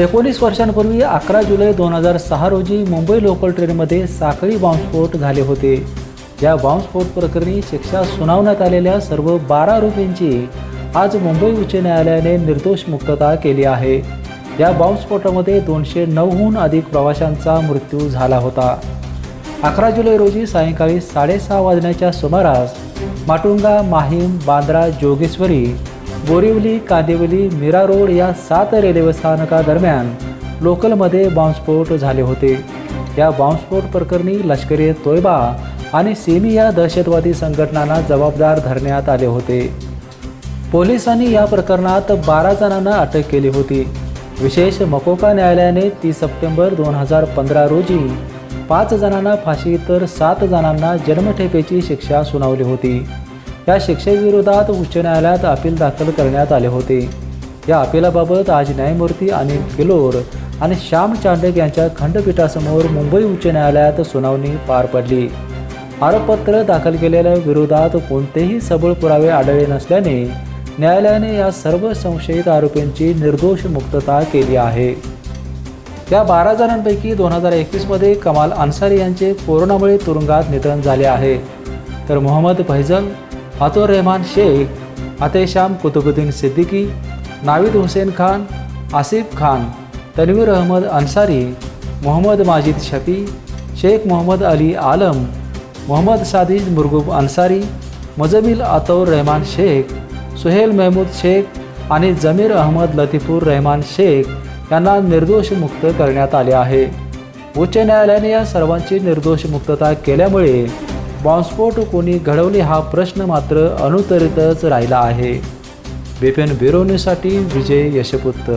एकोणीस वर्षांपूर्वी अकरा जुलै दोन हजार सहा रोजी मुंबई लोकल ट्रेनमध्ये साखळी बॉम्बस्फोट झाले होते. या बॉम्बस्फोट प्रकरणी शिक्षा सुनावण्यात आलेल्या सर्व बारा आरोपींची आज मुंबई उच्च न्यायालयाने निर्दोष मुक्तता केली आहे. या बॉम्बस्फोटामध्ये दोनशे नऊहून अधिक प्रवाशांचा मृत्यू झाला होता. अकरा जुलै रोजी सायंकाळी साडेसहा वाजण्याच्या सुमारास माटुंगा माहीम बांद्रा जोगेश्वरी बोरिवली कांदिवली मीरा रोड या सात रेल्वे स्थानकादरम्यान लोकलमध्ये बॉम्बस्फोट झाले होते. या बॉम्बस्फोट प्रकरणी लष्करी तोयबा आणि सेमी या दहशतवादी संघटनांना जबाबदार धरण्यात आले होते. पोलिसांनी या प्रकरणात बारा जणांना अटक केली होती. विशेष मकोका न्यायालयाने तीस सप्टेंबर दोन हजार पंधरा रोजी पाच जणांना फाशी तर सात जणांना जन्मठेपेची शिक्षा सुनावली होती. या शिक्षेविरोधात उच्च न्यायालयात अपील दाखल करण्यात आले होते. या अपिलाबाबत आज न्यायमूर्ती अनिल किलोर आणि श्याम चांडक यांच्या खंडपीठासमोर मुंबई उच्च न्यायालयात सुनावणी पार पडली. आरोपपत्र दाखल केलेल्या विरोधात कोणतेही सबळ पुरावे आढळले नसल्याने न्यायालयाने या सर्व संशयित आरोपींची निर्दोष मुक्तता केली आहे. या बारा जणांपैकी दोन हजार एकवीसमध्ये कमाल अन्सारी यांचे कोरोनामुळे तुरुंगात निधन झाले आहे. तर मोहम्मद फैजल अतोर रहमान शेख अतेशाम कुतुबुद्दीन सिद्दीकी नाविद हुसेन खान आसिफ खान तन्वीर अहमद अन्सारी मोहम्मद माजिद शफी शेख मोहम्मद अली आलम मोहम्मद सादिज मुरगुब अन्सारी मजमिल अतौर रहमान शेख सुहेल महमूद शेख आणि जमीर अहमद लतिफूर रहमान शेख यांना निर्दोष मुक्त करण्यात आले आहे. उच्च न्यायालयाने या सर्वांची निर्दोष मुक्तता केल्यामुळे बॉम्बस्फोट कोणी घडवले हा प्रश्न मात्र अनुत्तरितच राहिला आहे. बिपिन ब्युरो न्यूजसाठी विजय यशपुत्र